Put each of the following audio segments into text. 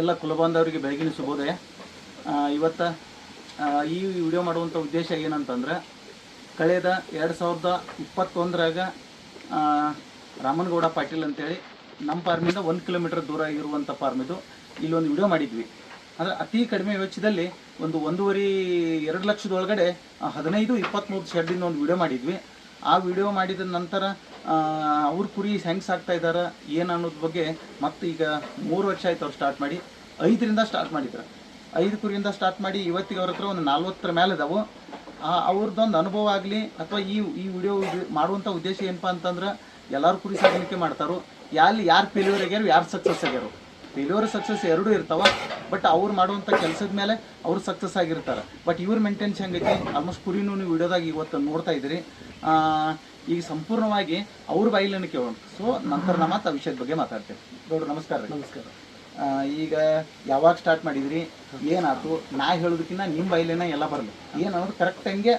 ಎಲ್ಲ ಕುಲಬಾಂಧವರಿಗೆ ಬೆಳಗಿನ ಶುಭೋದಯ. ಇವತ್ತು ಈ ವಿಡಿಯೋ ಮಾಡುವಂಥ ಉದ್ದೇಶ ಏನಂತಂದ್ರೆ, ಕಳೆದ ಎರಡು ಸಾವಿರದ ಇಪ್ಪತ್ತೊಂದರಾಗ ರಾಮನಗೌಡ ಪಾಟೀಲ್ ಅಂತೇಳಿ ನಮ್ಮ ಫಾರ್ಮಿಂದ ಒಂದು ಕಿಲೋಮೀಟರ್ ದೂರ ಇರುವಂಥ ಇದು. ಇಲ್ಲೊಂದು ವಿಡಿಯೋ ಮಾಡಿದ್ವಿ. ಅಂದರೆ ಅತಿ ಕಡಿಮೆ ವೆಚ್ಚದಲ್ಲಿ ಒಂದು ಒಂದೂವರೆ ಎರಡು ಲಕ್ಷದೊಳಗಡೆ ಹದಿನೈದು ಇಪ್ಪತ್ತ್ಮೂರು ಶೆಡ್ಡಿಂದ ಒಂದು ವಿಡಿಯೋ ಮಾಡಿದ್ವಿ. ಆ ವಿಡಿಯೋ ಮಾಡಿದ ನಂತರ ಅವ್ರ ಕುರಿ ಹೆಂಗೆ ಸಾಕ್ತಾ ಇದ್ದಾರೆ ಏನು ಅನ್ನೋದ್ರ ಬಗ್ಗೆ ಮತ್ತೆ ಈಗ ಮೂರು ವರ್ಷ ಆಯ್ತು ಅವ್ರು ಸ್ಟಾರ್ಟ್ ಮಾಡಿ. ಐದರಿಂದ ಸ್ಟಾರ್ಟ್ ಮಾಡಿದ್ರು. ಐದು ಕುರಿಯಿಂದ ಸ್ಟಾರ್ಟ್ ಮಾಡಿ ಇವತ್ತಿಗೆ ಅವ್ರ ಹತ್ರ ಒಂದು ನಲ್ವತ್ತರ ಮೇಲೆ ಇದಾವೆ. ಅವ್ರದ್ದೊಂದು ಅನುಭವ ಆಗಲಿ ಅಥವಾ ಈ ಈ ವಿಡಿಯೋ ಮಾಡುವಂಥ ಉದ್ದೇಶ ಏನಪ್ಪ ಅಂತಂದ್ರೆ ಎಲ್ಲರೂ ಕುರಿ ಸಾಗಾಣಿಕೆ ಮಾಡ್ತಾರೋ. ಯಾರು ಯಾರು ಫೇಲ್ಯೂರ್ ಆಗ್ಯಾರು, ಯಾರು ಸಕ್ಸಸ್ ಆಗ್ಯಾರು. ಫೇಲ್ಯೂರ್ ಸಕ್ಸಸ್ ಎರಡೂ ಇರ್ತಾವ. ಬಟ್ ಅವ್ರು ಮಾಡುವಂಥ ಕೆಲಸದ ಮೇಲೆ ಅವರು ಸಕ್ಸಸ್ ಆಗಿರ್ತಾರೆ. ಬಟ್ ಇವ್ರ ಮೇಂಟೆನ್ಸ್ ಹೆಂಗೈತಿ? ಆಲ್ಮೋಸ್ಟ್ ಕುರಿನೂ ನೀವು ವಿಡಿಯೋದಾಗ ಇವತ್ತು ನೋಡ್ತಾ ಇದ್ದೀರಿ. ಈಗ ಸಂಪೂರ್ಣವಾಗಿ ಅವ್ರ ಬಾಯಿಲನ್ನು ಕೇಳೋಣ. ಸೊ ನಂತರ ನಮ್ಮ ಆ ವಿಷಯದ ಬಗ್ಗೆ ಮಾತಾಡ್ತೇವೆ. ಗೌಡ್ರು, ನಮಸ್ಕಾರ ನಮಸ್ಕಾರ. ಈಗ ಯಾವಾಗ ಸ್ಟಾರ್ಟ್ ಮಾಡಿದ್ರಿ? ಏನಾಯ್ತು? ನಾ ಹೇಳೋದಕ್ಕಿಂತ ನಿಮ್ಮ ಬೈಲಿನ ಎಲ್ಲ ಬರಲಿ ಏನು ಅನ್ನೋದು ಕರೆಕ್ಟ್ ಹಂಗೆ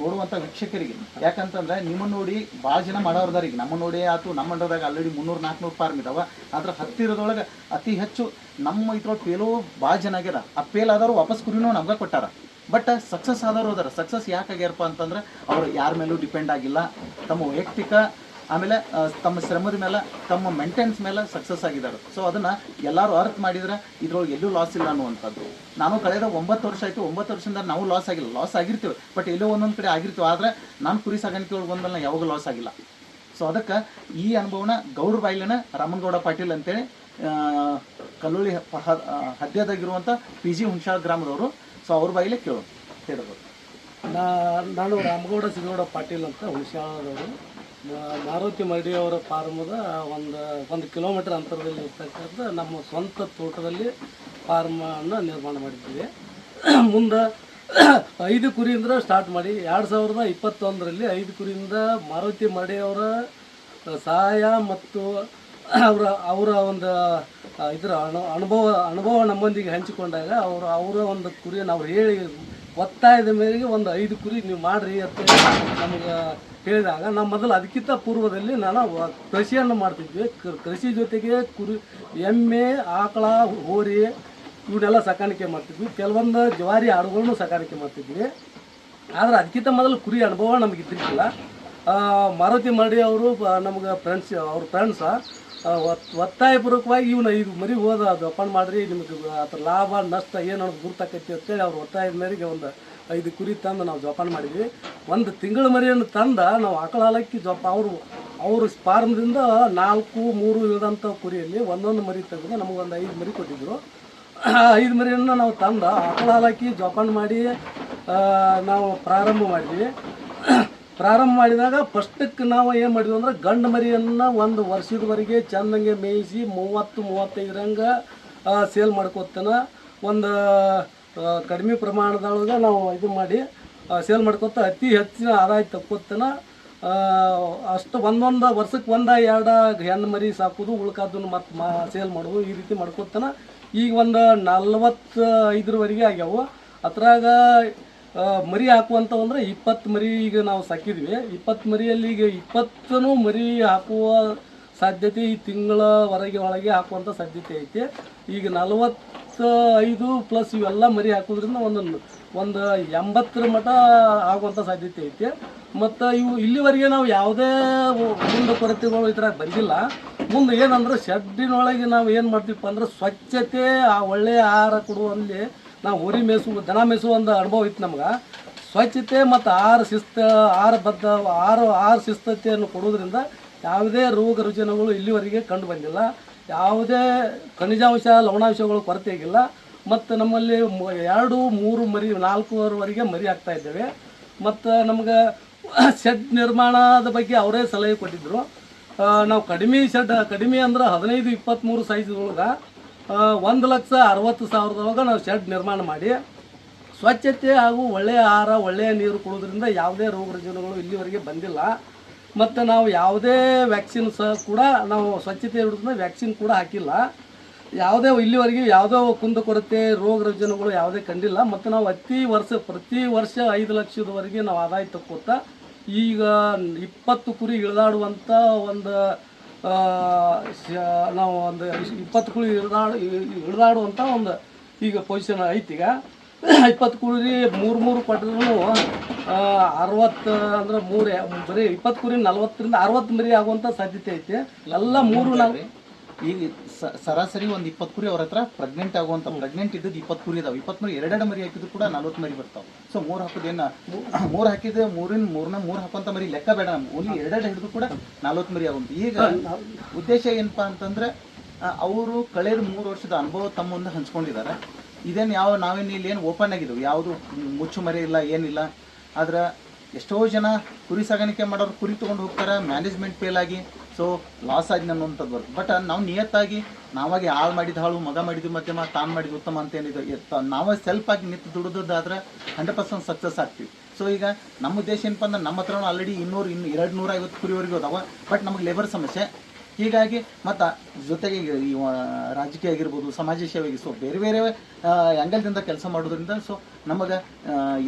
ನೋಡುವಂಥ ವೀಕ್ಷಕರಿಗೆ. ಯಾಕಂತಂದ್ರೆ ನಿಮ್ಮನ್ನು ನೋಡಿ ಭಾಳ ಜನ ಮಾಡೋರ್ದಾರ ಈಗ. ನಮ್ಮ ನೋಡಿ ಆತು, ನಮ್ಮ ಅಂಡರ್ದಾಗ ಆಲ್ರೆಡಿ ಮುನ್ನೂರು ನಾಲ್ಕುನೂರು ಫಾರ್ಮ್ ಇದಾವ. ಅದ್ರ ಹತ್ತಿರದೊಳಗೆ ಅತಿ ಹೆಚ್ಚು ನಮ್ಮ ಇದ್ರೊಳಗೆ ಪೇಲು ಭಾಳ ಜನ ಆಗ್ಯಾರ. ಆ ಫೇಲ್ ಆದವರು ವಾಪಸ್ ಕುರಿನೂ ನಮ್ಗೆ ಕೊಟ್ಟಾರ. ಬಟ್ ಸಕ್ಸಸ್ ಆದವರು ಅದರ. ಸಕ್ಸಸ್ ಯಾಕೆ ಆಗ್ಯಾರಪ್ಪ ಅಂತಂದ್ರೆ ಅವ್ರು ಯಾರ ಮೇಲೂ ಡಿಪೆಂಡ್ ಆಗಿಲ್ಲ. ತಮ್ಮ ವೈಯಕ್ತಿಕ ಆಮೇಲೆ ತಮ್ಮ ಶ್ರಮದ ಮೇಲೆ ತಮ್ಮ ಮೇಂಟೆನ್ಸ್ ಮೇಲೆ ಸಕ್ಸಸ್ ಆಗಿದ್ದಾರೆ. ಸೊ ಅದನ್ನ ಎಲ್ಲರೂ ಅರ್ಥ ಮಾಡಿದ್ರೆ ಇದ್ರೊಳಗೆ ಎಲ್ಲೂ ಲಾಸ್ ಇಲ್ಲ ಅನ್ನುವಂಥದ್ದು. ನಾನು ಕಳೆದ ಒಂಬತ್ತು ವರ್ಷ ಆಯಿತು, ಒಂಬತ್ತು ವರ್ಷದಿಂದ ನಾವು ಲಾಸ್ ಆಗಿಲ್ಲ. ಲಾಸ್ ಆಗಿರ್ತೀವಿ ಬಟ್ ಎಲ್ಲೋ ಒಂದೊಂದು ಕಡೆ ಆಗಿರ್ತೀವಿ, ಆದರೆ ನಾನು ಕುರಿ ಸಾಗಾಣಿಕೆ ಒಳಗೆ ಬಂದ ಯಾವಾಗ ಲಾಸ್ ಆಗಿಲ್ಲ. ಸೊ ಅದಕ್ಕೆ ಈ ಅನುಭವನ ಗೌಡ್ರ ಬಾಯಿಲನ ರಾಮನಗೌಡ ಪಾಟೀಲ್ ಅಂತೇಳಿ ಕಲ್ಲೂಳಿ ಹದ್ಯದಾಗಿರುವಂಥ ಪಿ ಜಿ ಹುಣಸಾಳ ಗ್ರಾಮದವರು. ಸೊ ಅವ್ರ ಬಾಯಿಲೆ ಕೇಳೋದು ಹೇಳ್ಬೋದು ನಾ, ನಾನು ರಾಮಗೌಡ ಸಿಗೌಡ ಪಾಟೀಲ್ ಅಂತ ಹುಣಸಾಳದವರು ಮಾರುತಿ ಮರಡಿ ಅವರ ಫಾರ್ಮದ ಒಂದು ಒಂದು ಕಿಲೋಮೀಟರ್ ಅಂತರದಲ್ಲಿ ಇರ್ತಕ್ಕಂಥ ನಮ್ಮ ಸ್ವಂತ ತೋಟದಲ್ಲಿ ಫಾರ್ಮನ್ನು ನಿರ್ಮಾಣ ಮಾಡಿದ್ದೀವಿ. ಮುಂದೆ ಐದು ಕುರಿಯಿಂದ ಸ್ಟಾರ್ಟ್ ಮಾಡಿ, ಎರಡು ಸಾವಿರದ ಇಪ್ಪತ್ತೊಂದರಲ್ಲಿ ಐದು ಕುರಿಯಿಂದ ಮಾರುತಿ ಮರಡಿ ಸಹಾಯ ಮತ್ತು ಅವರ ಅವರ ಒಂದು ಇದರ ಅನು ಅನುಭವ ಅನುಭವ ನಮ್ಮೊಂದಿಗೆ ಹಂಚಿಕೊಂಡಾಗ ಅವರು, ಅವರ ಒಂದು ಕುರಿ ನಾವು ಹೇಳಿ ಒತ್ತಾಯದ ಮೇರೆಗೆ ಒಂದು ಐದು ಕುರಿ ನೀವು ಮಾಡ್ರಿ ಅಂತ ನಮ್ಗೆ ಹೇಳಿದಾಗ, ನಾವು ಮೊದಲು ಅದಕ್ಕಿಂತ ಪೂರ್ವದಲ್ಲಿ ನಾನು ಕೃಷಿಯನ್ನು ಮಾಡ್ತಿದ್ವಿ. ಕೃಷಿ ಜೊತೆಗೆ ಕುರಿ, ಎಮ್ಮೆ, ಆಕಳ, ಹೋರಿ ಇವನ್ನೆಲ್ಲ ಸಾಕಾಣಿಕೆ ಮಾಡ್ತಿದ್ವಿ. ಕೆಲವೊಂದು ಜವಾರಿ ಆಡುಗಳನ್ನು ಸಾಕಾಣಿಕೆ ಮಾಡ್ತಿದ್ವಿ. ಆದರೆ ಅದಕ್ಕಿಂತ ಮೊದಲು ಕುರಿ ಅನುಭವ ನಮಗೆ ಇದ್ದಿರ್ತಿಲ್ಲ ಮಾರುತಿ ಮರಡಿ ಅವರು ನಮ್ಗೆ ಫ್ರೆಂಡ್ಸ್, ಅವ್ರ ಫ್ರೆಂಡ್ಸ ಒತ್ತಾಯಪೂರ್ವಕವಾಗಿ ಇವನು ಐದು ಮರಿ ಹೋದ ಜೋಪಾನ ಮಾಡ್ರಿ, ನಿಮಗೆ ಅದ್ರ ಲಾಭ, ನಷ್ಟ ಏನು ಅನ್ನೋದು ಗುರ್ತಾಕೈತಿ ಅಂತೇಳಿ ಅವ್ರ ಒತ್ತಾಯದ ಮೇರೆಗೆ ಒಂದು ಐದು ಕುರಿ ತಂದು ನಾವು ಜೋಪಾನ ಮಾಡಿದ್ವಿ. ಒಂದು ತಿಂಗಳ ಮರಿಯನ್ನು ತಂದ ನಾವು ಆಕಳ ಹಾಲಕ್ಕಿ ಜೋಪ, ಅವರು ಅವರು ಫಾರ್ಮ್ದಿಂದ ನಾಲ್ಕು, ಮೂರು ಇಳಿದಂಥ ಕುರಿಯಲ್ಲಿ ಒಂದೊಂದು ಮರಿ ತೆಗೆದು ನಮಗೊಂದು ಐದು ಮರಿ ಕೊಟ್ಟಿದ್ರು. ಆ ಐದು ಮರಿಯನ್ನು ನಾವು ತಂದ ಆಕಳ ಹಾಲಕ್ಕಿ ಜೋಪಾನ ಮಾಡಿ ನಾವು ಪ್ರಾರಂಭ ಮಾಡಿದ್ವಿ. ಪ್ರಾರಂಭ ಮಾಡಿದಾಗ ಫಸ್ಟಕ್ಕೆ ನಾವು ಏನು ಮಾಡಿದ್ವಿ ಅಂದ್ರೆ ಗಂಡು ಮರಿಯನ್ನು ಒಂದು ವರ್ಷದವರೆಗೆ ಚೆಂದಂಗೆ ಮೇಯಿಸಿ ಮೂವತ್ತು ಮೂವತ್ತೈದರಂಗೆ ಸೇಲ್ ಮಾಡ್ಕೊತಾನ ಒಂದು ಕಡಿಮೆ ಪ್ರಮಾಣದೊಳಗೆ ನಾವು ಇದು ಮಾಡಿ ಸೇಲ್ ಮಾಡ್ಕೊತ ಅತಿ ಹೆಚ್ಚಿನ ಆದಾಯ ತಕ್ಕೊತನ ಅಷ್ಟು ಒಂದೊಂದು ವರ್ಷಕ್ಕೆ ಒಂದ ಎರಡು ಹೆಣ್ಣು ಮರಿ ಸಾಕೋದು, ಉಳ್ಕಾದನ್ನು ಮತ್ತೆ ಮಾ ಸೇಲ್ ಮಾಡೋದು ಈ ರೀತಿ ಮಾಡ್ಕೊತಾನ ಈಗ ಒಂದು ನಲ್ವತ್ತೈದರವರೆಗೆ ಆಗ್ಯಾವು. ಅದ್ರಾಗ ಮರಿ ಹಾಕುವಂಥವು ಅಂದ್ರೆ ಇಪ್ಪತ್ತು ಮರಿ ಈಗ ನಾವು ಸಾಕಿದ್ವಿ. ಇಪ್ಪತ್ತು ಮರಿಯಲ್ಲಿ ಈಗ ಇಪ್ಪತ್ತೂ ಮರಿ ಹಾಕುವ ಸಾಧ್ಯತೆ ಈ ತಿಂಗಳ ಹೊರಗೆ ಒಳಗೆ ಹಾಕುವಂಥ ಸಾಧ್ಯತೆ ಐತಿ. ಈಗ ನಲವತ್ತೈದು ಪ್ಲಸ್ ಇವೆಲ್ಲ ಮರಿ ಹಾಕೋದ್ರಿಂದ ಒಂದು ಒಂದು ಎಂಬತ್ತರ ಮಟ ಆಗುವಂಥ ಸಾಧ್ಯತೆ ಐತಿ. ಮತ್ತು ಇವು ಇಲ್ಲಿವರೆಗೆ ನಾವು ಯಾವುದೇ ಮುಂದೆ ಕೊರತೆಗಳು ಇದ್ರಾಗ ಬಂದಿಲ್ಲ. ಮುಂದೆ ಏನಂದ್ರೆ ಶೆಡ್ಡಿನೊಳಗೆ ನಾವು ಏನು ಮಾಡ್ತೀವಪ್ಪ ಅಂದ್ರೆ ಸ್ವಚ್ಛತೆ, ಆ ಒಳ್ಳೆಯ ಆಹಾರ ಕೊಡುವಲ್ಲಿ ನಾವು ಊರಿ ಮೇಸು ದನ ಮೇಸು ಒಂದು ಅನುಭವ ಇತ್ತು ನಮ್ಗೆ. ಸ್ವಚ್ಛತೆ ಮತ್ತು ಆಹಾರ ಶಿಸ್ತು ಆರು ಬದ್ಧ ಆಹಾರ ಆರು ಶಿಸ್ತತೆಯನ್ನು ಕೊಡೋದ್ರಿಂದ ಯಾವುದೇ ರೋಗ ರುಜಿನಗಳು ಇಲ್ಲಿವರೆಗೆ ಕಂಡು ಬಂದಿಲ್ಲ. ಯಾವುದೇ ಖನಿಜಾಂಶ, ಲವಣಾಂಶಗಳು ಕೊರತೆಯಾಗಿಲ್ಲ ಮತ್ತು ನಮ್ಮಲ್ಲಿ ಎರಡು, ಮೂರು ಮರಿ, ನಾಲ್ಕೂವರೆವರೆಗೆ ಮರಿ ಆಗ್ತಾ ಇದ್ದೇವೆ. ಮತ್ತು ನಮ್ಗೆ ಶೆಡ್ ನಿರ್ಮಾಣದ ಬಗ್ಗೆ ಅವರೇ ಸಲಹೆ ಕೊಟ್ಟಿದ್ದರು ನಾವು ಕಡಿಮೆ ಶೆಡ್, ಕಡಿಮೆ ಅಂದ್ರೆ ಹದಿನೈದು ಇಪ್ಪತ್ತ್ಮೂರು ಸೈಜ್ ಒಂದು ಲಕ್ಷ ಅರವತ್ತು ಸಾವಿರದೊಳಗೆ ನಾವು ಶೆಡ್ ನಿರ್ಮಾಣ ಮಾಡಿ. ಸ್ವಚ್ಛತೆ ಹಾಗೂ ಒಳ್ಳೆಯ ಆಹಾರ, ಒಳ್ಳೆಯ ನೀರು ಕೊಡೋದ್ರಿಂದ ಯಾವುದೇ ರೋಗ ರುಜಿನಗಳು ಇಲ್ಲಿವರೆಗೆ ಬಂದಿಲ್ಲ. ಮತ್ತು ನಾವು ಯಾವುದೇ ವ್ಯಾಕ್ಸಿನ್ ಸಹ ಕೂಡ ನಾವು ಸ್ವಚ್ಛತೆ ಹಿಡಿದ್ರಿಂದ ವ್ಯಾಕ್ಸಿನ್ ಕೂಡ ಹಾಕಿಲ್ಲ. ಯಾವುದೇ ಇಲ್ಲಿವರೆಗೆ ಯಾವುದೋ ಕುಂದುಕೊರತೆ ರೋಗ ರುಜಿನಗಳು ಯಾವುದೇ ಕಂಡಿಲ್ಲ. ಮತ್ತು ನಾವು ಅತಿ ವರ್ಷ, ಪ್ರತಿ ವರ್ಷ ಐದು ಲಕ್ಷದವರೆಗೆ ನಾವು ಆದಾಯ ತಕ್ಕೋತ ಈಗ ಇಪ್ಪತ್ತು ಕುರಿ ಇಳಿದಾಡುವಂಥ ಒಂದು ನಾವು ಒಂದು ಇಪ್ಪತ್ತು ಕುಳಿ ಹಿಡಿದಾಡು ಹಿಡಿದಾಡುವಂಥ ಒಂದು ಈಗ ಪೊಸಿಷನ್ ಐತಿ ಈಗ. ಇಪ್ಪತ್ತು ಕುರಿ ಮೂರು ಮೂರು ಕೊಟ್ಟರು ಅರವತ್ತು ಅಂದ್ರೆ ಮೂರೇ, ಬರೀ ಇಪ್ಪತ್ತು ಕುರಿ ನಲ್ವತ್ತರಿಂದ ಅರವತ್ತು ಮರಿ ಆಗುವಂಥ ಸಾಧ್ಯತೆ ಐತಿ. ಎಲ್ಲ ಮೂರು ನಾಲ್ಕು ಈಗ ಸರಾಸರಿ ಒಂದು ಇಪ್ಪತ್ತು ಕುರಿ ಅವ್ರ ಹತ್ರ ಪ್ರೆಗ್ನೆಂಟ್ ಆಗುವಂಥ ಪ್ರೆಗ್ನೆಂಟ್ ಇದ್ದದ್ದು ಇಪ್ಪತ್ತು ಕುರಿ ಇದಾವೆ ಇಪ್ಪತ್ತು ಮರಿ ಎರಡೆರಡು ಮರಿ ಹಾಕಿದ್ರು ಕೂಡ ನಲ್ವತ್ತು ಮರಿ ಬರ್ತಾವೆ. ಸೊ ಮೂರು ಹಾಕೋದೇನ ಮೂರು ಹಾಕಿದ್ರೆ ಮೂರಿನ ಮೂರ್ನ ಮೂರು ಹಾಕುವಂತ ಮರಿ ಲೆಕ್ಕ ಬೇಡ ಓನ್ಲಿ ಎರಡೆರಡು ಹಿಡಿದು ಕೂಡ ನಲ್ವತ್ತು ಮರಿ ಆಗುವಂತ. ಈಗ ಉದ್ದೇಶ ಏನಪ್ಪಾ ಅಂತಂದ್ರೆ ಅವರು ಕಳೆದ ಮೂರು ವರ್ಷದ ಅನುಭವ ತಮ್ಮ ಮುಂದೆ ಹಂಚ್ಕೊಂಡಿದ್ದಾರೆ ಇದೇನು ಯಾವ ನಾವೇನು ಇಲ್ಲಿ ಏನು ಓಪನ್ ಆಗಿದ್ದವು ಯಾವುದು ಮುಚ್ಚು ಮರಿ ಇಲ್ಲ ಏನಿಲ್ಲ. ಆದ್ರೆ ಎಷ್ಟೋ ಜನ ಕುರಿ ಸಾಗಾಣಿಕೆ ಮಾಡೋರು ಕುರಿ ತೊಗೊಂಡು ಹೋಗ್ತಾರೆ ಮ್ಯಾನೇಜ್ಮೆಂಟ್ ಫೇಲ್ ಆಗಿ. ಸೊ ಲಾಸ್ ಆಗಿ ಅನ್ನುವಂಥದ್ದು ಬರುತ್ತೆ ಬಟ್ ನಾವು ನಿಯತ್ತಾಗಿ ನಾವಾಗಿ ಹಾಳು ಮಾಡಿದ ಹಾಳು, ಮಗ ಮಾಡಿದ್ದು ಮಧ್ಯಮ, ತಾನು ಮಾಡಿದ ಉತ್ತಮ ಅಂತ ಏನಿದೆ, ಎತ್ತ- ನಾವೇ ಸೆಲ್ಫ್ ಆಗಿ ನಿಂತು ದುಡಿದಾದ್ರೆ ಹಂಡ್ರೆಡ್ ಪರ್ಸೆಂಟ್ ಸಕ್ಸಸ್ ಆಗ್ತೀವಿ. ಸೊ ಈಗ ನಮ್ಮ ಉದ್ದೇಶ ಏನಪ್ಪ ಅಂದ್ರೆ ನಮ್ಮ ಹತ್ರ ಆಲ್ರೆಡಿ ಇನ್ನೂರು, ಇನ್ನು ಎರಡು ನೂರ ಐವತ್ತು ಕುರಿವರೆಗೂ ಅದಾವ ಬಟ್ ನಮಗೆ ಲೇಬರ್ ಸಮಸ್ಯೆ. ಹೀಗಾಗಿ ಮತ್ತು ಜೊತೆಗೆ ಈ ರಾಜಕೀಯ ಆಗಿರ್ಬೋದು, ಸಮಾಜ ಸೇವೆಗೆ ಸೊ ಬೇರೆ ಬೇರೆ ಆ್ಯಂಗಲ್ದಿಂದ ಕೆಲಸ ಮಾಡೋದ್ರಿಂದ ಸೊ ನಮಗೆ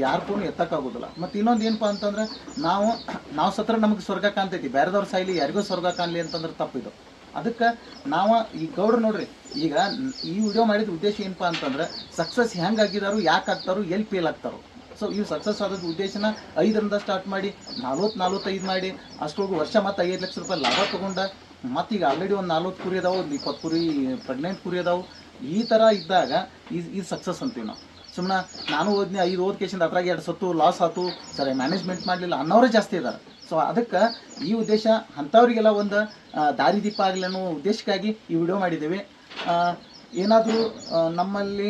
ಯಾರು ಕೂಡ ಎತ್ತಕ್ಕಾಗೋದಿಲ್ಲ. ಮತ್ತು ಇನ್ನೊಂದು ಏನಪ್ಪ ಅಂತಂದ್ರೆ, ನಾವು ನಾವು ಸತ್ರ ನಮಗೆ ಸ್ವರ್ಗ ಕಾಣ್ತೈತಿ. ಬೇರೆದವ್ರ ಸಾಯ್ಲಿ ಯಾರಿಗೂ ಸ್ವರ್ಗ ಕಾಣಲಿ ಅಂತಂದ್ರೆ ತಪ್ಪಿದು ಅದಕ್ಕೆ ನಾವು ಈ ಗೌಡ್ರು ನೋಡ್ರಿ, ಈಗ ಈ ವಿಡಿಯೋ ಮಾಡಿದ ಉದ್ದೇಶ ಏನಪ್ಪ ಅಂತಂದ್ರೆ ಸಕ್ಸಸ್ ಹೆಂಗೆ ಆಗಿದಾರು, ಯಾಕೆ ಆಗ್ತಾರೋ ಎಲ್ಲಿ ಫೇಲ್ ಆಗ್ತಾರೋ. ಸೊ ಇವು ಸಕ್ಸಸ್ ಆಗೋದು ಉದ್ದೇಶನ ಐದರಿಂದ ಸ್ಟಾರ್ಟ್ ಮಾಡಿ, ನಲ್ವತ್ತು ನಲ್ವತ್ತೈದು ಮಾಡಿ ಅಷ್ಟೊಳಗೆ ವರ್ಷ ಮತ್ತು ಐದು ಲಕ್ಷ ರೂಪಾಯಿ ಲಾಭ ತಗೊಂಡ ಮತ್ತೆ ಈಗ ಆಲ್ರೆಡಿ ಒಂದು ನಲ್ವತ್ತು ಕುರಿ ಅದಾವು, ಒಂದು ಇಪ್ಪತ್ತು ಕುರಿ ಪ್ರೆಗ್ನೆಂಟ್ ಕುರಿ ಅದಾವೆ. ಈ ಥರ ಇದ್ದಾಗ ಈ ಈ ಸಕ್ಸಸ್ ಅಂತೀವಿ ನಾವು. ಸುಮ್ಮನೆ ನಾನು ಓದ್ನಿ ಐದು ಓದ್ ಕೇಸಿಂದ ಅದ್ರಾಗ ಎರಡು ಸತ್ತು ಲಾಸ್ ಆತು. ಸರಿ ಮ್ಯಾನೇಜ್ಮೆಂಟ್ ಮಾಡಲಿಲ್ಲ ಅನ್ನೋರೇ ಜಾಸ್ತಿ ಇದ್ದಾರೆ ಸೊ ಅದಕ್ಕೆ ಈ ಉದ್ದೇಶ ಅಂಥವ್ರಿಗೆಲ್ಲ ಒಂದು ದಾರಿದೀಪ ಆಗಲಿ ಅನ್ನೋ ಉದ್ದೇಶಕ್ಕಾಗಿ ಈ ವಿಡಿಯೋ ಮಾಡಿದ್ದೇವೆ. ಏನಾದರೂ ನಮ್ಮಲ್ಲಿ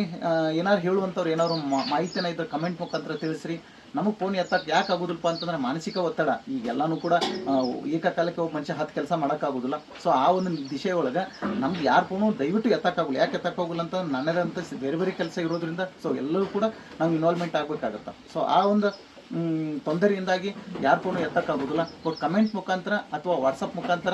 ಏನಾದ್ರು ಹೇಳುವಂಥವ್ರು ಏನಾದ್ರು ಮಾಹಿತಿನ ಇದ್ರೆ ಕಮೆಂಟ್ ಮುಖಾಂತರ ತಿಳಿಸ್ರಿ. ನಮಗೆ ಫೋನ್ ಎತ್ತಕ್ಕೆ ಯಾಕೆ ಆಗೋದಿಲ್ಲಪ್ಪ ಅಂತಂದ್ರೆ ಮಾನಸಿಕ ಒತ್ತಡ. ಈಗೆಲ್ಲಾನು ಕೂಡ ಏಕಕಾಲಕ್ಕೆ ಒಬ್ಬ ಮನುಷ್ಯ ಹತ್ತು ಕೆಲಸ ಮಾಡೋಕ್ಕಾಗೋದಿಲ್ಲ. ಸೊ ಆ ಒಂದು ದಿಶೆ ಒಳಗೆ ನಮ್ಗೆ ಯಾರು ಫೋನು ದಯವಿಟ್ಟು ಎತ್ತಕ್ಕಾಗಲ್ಲ ಯಾಕೆ ಎತ್ತಕ್ಕಾಗಲ್ಲ ಅಂತ ನನ್ನದಂತ ಬೇರೆ ಬೇರೆ ಕೆಲಸ ಇರೋದ್ರಿಂದ ಸೊ ಎಲ್ಲರೂ ಕೂಡ ನಾವು ಇನ್ವಾಲ್ವ್ಮೆಂಟ್ ಆಗಬೇಕಾಗತ್ತೆ. ಸೊ ಆ ಒಂದು ತೊಂದರೆಯಿಂದಾಗಿ ಯಾರ ಫೋನು ಎತ್ತಕ್ಕಾಗೋದಿಲ್ಲ. ಬಟ್ ಕಮೆಂಟ್ ಮುಖಾಂತರ ಅಥವಾ ವಾಟ್ಸಪ್ ಮುಖಾಂತರ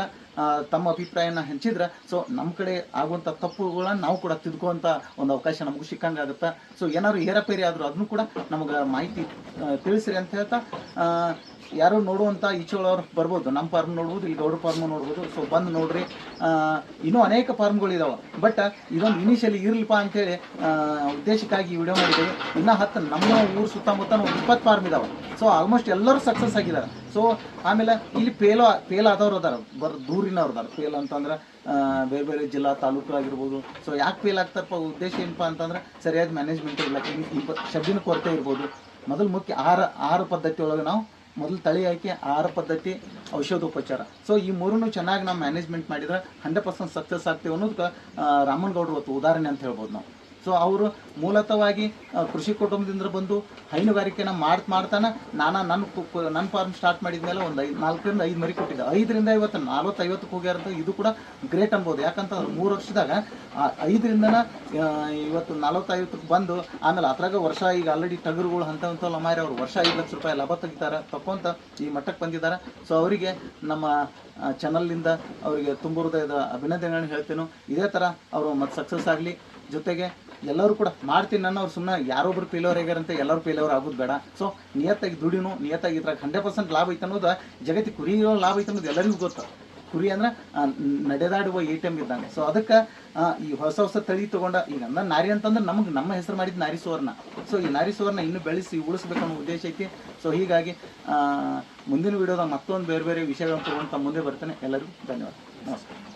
ತಮ್ಮ ಅಭಿಪ್ರಾಯನ ಹಂಚಿದ್ರೆ ಸೊ ನಮ್ಮ ಕಡೆ ಆಗುವಂಥ ತಪ್ಪುಗಳನ್ನ ನಾವು ಕೂಡ ತಿದ್ಕೋವಂಥ ಒಂದು ಅವಕಾಶ ನಮಗೂ ಸಿಕ್ಕಂಗಾಗುತ್ತೆ ಸೊ ಏನಾದ್ರು ಏರಪೇರಿ ಆದರೂ ಅದನ್ನು ಕೂಡ ನಮಗೆ ಮಾಹಿತಿ ತಿಳಿಸ್ರಿ ಅಂತ ಹೇಳ್ತಾ ಯಾರು ನೋಡುವಂಥ ಈಚೆಗಳವ್ರು ಬರ್ಬೋದು. ನಮ್ಮ ಫಾರ್ಮ್ ನೋಡ್ಬೋದು, ಇಲ್ಲಿ ಗೌಡ ಫಾರ್ಮ್ ನೋಡ್ಬೋದು. ಸೊ ಬಂದು ನೋಡ್ರಿ. ಇನ್ನೂ ಅನೇಕ ಫಾರ್ಮ್ಗಳಿದಾವೆ ಬಟ್ ಇದೊಂದು ಇನಿಷಿಯಲಿ ಇರಲಿಪ್ಪ ಅಂತೇಳಿ ಉದ್ದೇಶಕ್ಕಾಗಿ ವಿಡಿಯೋ ಮಾಡಿದ್ದೇವೆ. ಇನ್ನೂ ಹತ್ತು ನಮ್ಮ ಊರು ಸುತ್ತಮುತ್ತ ಒಂದು ಇಪ್ಪತ್ತು ಫಾರ್ಮ್ ಇದಾವೆ. ಸೊ ಆಲ್ಮೋಸ್ಟ್ ಎಲ್ಲರೂ ಸಕ್ಸಸ್ ಆಗಿದ್ದಾರೆ. ಸೊ ಆಮೇಲೆ ಇಲ್ಲಿ ಫೇಲ್ ಫೇಲ್ ಆದವ್ರು ಅದಾರ. ಬರ್, ದೂರಿನವ್ರು ಅದಾರ. ಫೇಲ್ ಅಂತಂದ್ರೆ ಬೇರೆ ಬೇರೆ ಜಿಲ್ಲಾ ತಾಲೂಕು ಆಗಿರ್ಬೋದು. ಸೊ ಯಾಕೆ ಫೇಲ್ ಆಗ್ತಾರಪ್ಪ? ಉದ್ದೇಶ ಏನಪ್ಪ ಅಂತಂದ್ರೆ, ಸರಿಯಾದ ಮ್ಯಾನೇಜ್ಮೆಂಟ್ ಇಲ್ಲ. ಶಬ್ದಿನ ಕೊರತೆ ಇರ್ಬೋದು. ಮೊದಲು ಮುಖ್ಯ ಆಹಾರ ಆಹಾರ ಪದ್ಧತಿ ಒಳಗೆ ನಾವು ಮೊದಲು ತಳಿ ಆಯ್ಕೆ, ಆಹಾರ ಪದ್ಧತಿ ಔಷಧೋಪಚಾರ ಸೊ ಈ ಮೂರನ್ನು ಚೆನ್ನಾಗಿ ನಾವು ಮ್ಯಾನೇಜ್ಮೆಂಟ್ ಮಾಡಿದ್ರೆ ಹಂಡ್ರೆಡ್ ಪರ್ಸೆಂಟ್ ಸಕ್ಸಸ್ ಆಗ್ತೀವಿ ಅನ್ನೋದಕ್ಕೆ ರಾಮನಗೌಡರು ಇವತ್ತು ಉದಾಹರಣೆ ಅಂತ ಹೇಳ್ಬೋದು ನಾವು. ಸೊ ಅವರು ಮೂಲತವಾಗಿ ಕೃಷಿ ಕುಟುಂಬದಿಂದ ಬಂದು ಹೈನುಗಾರಿಕೆನ ಮಾಡ್ತಾ ಮಾಡ್ತಾನೆ. ನಾನು ನನ್ನ ನನ್ನ ಫಾರ್ಮ್ ಸ್ಟಾರ್ಟ್ ಮಾಡಿದ ಮೇಲೆ ಒಂದು ಐದು, ನಾಲ್ಕರಿಂದ ಐದು ಮರಿ ಕೊಟ್ಟಿದ್ದೆ. ಐದರಿಂದ ಇವತ್ತು ನಲ್ವತ್ತು ಐವತ್ತಕ್ಕೆ ಹೋಗ್ಯಾರಂತ ಇದು ಕೂಡ ಗ್ರೇಟ್ ಅನ್ಬೋದು. ಯಾಕಂತಂದ್ರೆ ಮೂರು ವರ್ಷದಾಗ ಐದರಿಂದನ ಇವತ್ತು ನಲ್ವತ್ತು ಐವತ್ತಕ್ಕೆ ಬಂದು, ಆಮೇಲೆ ಅದ್ರಾಗ ವರ್ಷ ಈಗ ಆಲ್ರೆಡಿ ಟಗರುಗಳು ಅಂತ ಮಾರಿ ಅವ್ರು ವರ್ಷ ಐದು ಲಕ್ಷ ರೂಪಾಯಿ ಲಾಭ ತೆಗಿತಾರೆ. ತಕ್ಕೊಂತ ಈ ಮಟ್ಟಕ್ಕೆ ಬಂದಿದ್ದಾರೆ ಸೊ ಅವರಿಗೆ ನಮ್ಮ ಚಾನಲ್ನಿಂದ ಅವರಿಗೆ ತುಂಬ ಹೃದಯದ ಅಭಿನಂದನೆಗಳನ್ನು ಹೇಳ್ತೇನೆ. ಇದೇ ಥರ ಅವರು ಮತ್ತೆ ಸಕ್ಸಸ್ ಆಗಲಿ, ಜೊತೆಗೆ ಎಲ್ಲರೂ ಕೂಡ ಮಾಡ್ತೀನಿ ನನ್ನ ಅವ್ರು ಸುಮ್ಮನೆ ಯಾರೊಬ್ರು ಫೇಲ್ಯೂರ್ ಆಗ್ಯಾರಂತೆ ಎಲ್ಲರೂ ಫೇಲ್ಯೂರ್ ಆಗೋದು ಬೇಡ. ಸೊ ನಿಯತ್ತಾಗಿ ದುಡಿನು ನಿಯತ್ತಾಗಿ ಇದ್ರಾಗ ಹಂಡ್ರೆಡ್ ಪರ್ಸೆಂಟ್ ಲಾಭ ಐತೆ ಅನ್ನೋದು ಜಗತ್ತಿಗೆ ಕುರಿ ಇರೋ ಲಾಭ ಐತೆ ಅನ್ನೋದು ಎಲ್ಲರಿಗೂ ಗೊತ್ತು. ಕುರಿ ಅಂದ್ರೆ ನಡೆದಾಡುವ ಎ ಎಂ ಇದ್ದಂಗೆ. ಸೊ ಅದಕ್ಕೆ ಈ ಹೊಸ ಹೊಸ ತಳಿ ತಗೊಂಡ ಈಗ ಅಂದ್ರೆ ನಾರಿ ಅಂತಂದ್ರೆ ನಮಗೆ, ನಮ್ಮ ಹೆಸರು ಮಾಡಿದ ನಾರಿ ಸುವರ್ಣ. ಸೊ ಈ ನಾರಿ ಸುವರ್ಣ ಇನ್ನೂ ಬೆಳೆಸಿ ಉಳಿಸ್ಬೇಕನ್ನೋ ಉದ್ದೇಶ ಐತಿ. ಸೊ ಹೀಗಾಗಿ ಮುಂದಿನ ವಿಡಿಯೋದಾಗ ಮತ್ತೊಂದು ಬೇರೆ ಬೇರೆ ವಿಷಯಗಳನ್ನು ತಗೊಂಡು ಮುಂದೆ ಬರ್ತೇನೆ. ಎಲ್ಲರಿಗೂ ಧನ್ಯವಾದ. ನಮಸ್ಕಾರ.